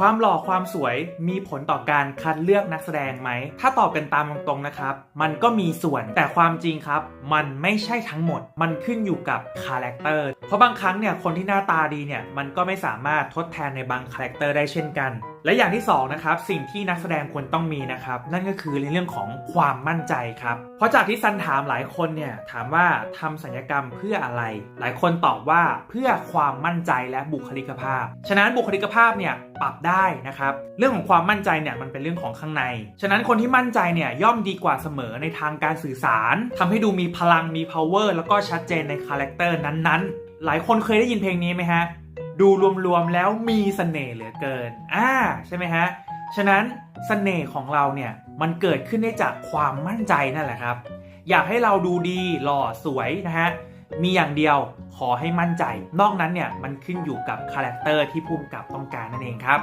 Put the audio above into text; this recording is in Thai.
ความหล่อความสวยมีผลต่อการคัดเลือกนักแสดงไหม ถ้าตอบกันตามตรงๆนะครับ มันก็มีส่วนแต่ความจริงครับ มันไม่ใช่ทั้งหมด มันขึ้นอยู่กับคาแรคเตอร์ เพราะบางครั้งเนี่ยคนที่หน้าตาดีเนี่ยมันก็ไม่สามารถทดแทนในบางคาแรคเตอร์ได้เช่นกัน และอย่างที่สองนะครับสิ่งที่นักแสดงควรต้องมีนะครับนั่นก็คือในเรื่องของความมั่นใจครับ เพราะจากที่ซันถามหลายคนเนี่ยถามว่าทำสัญญกรรมเพื่ออะไร หลายคนตอบว่าเพื่อความมั่นใจและบุคลิกภาพ ฉะนั้นบุคลิกภาพเนี่ยปรับได้นะครับ เรื่องของความมั่นใจเนี่ยมันเป็นเรื่องของข้างใน ฉะนั้นคนที่มั่นใจเนี่ยย่อมดีกว่าเสมอในทางการสื่อสารทำให้ดูมีพลังมี power แล้วก็ชัดเจนในคาแรคเตอร์นั้นๆ หลายคนเคยได้ยินเพลงนี้ไหมฮะ ดูรวมๆแล้วมีเสน่ห์เหลือเกิน อ่าใช่ไหมฮะ ฉะนั้นเสน่ห์ของเราเนี่ยมันเกิดขึ้นได้จากความมั่นใจนั่นแหละครับ อยากให้เราดูดีหล่อสวยนะฮะมีอย่างเดียวขอให้มั่นใจ นอกนั้นเนี่ยมันขึ้นอยู่กับคาแรคเตอร์ที่ภูมิกับต้องการนั่นเองครับ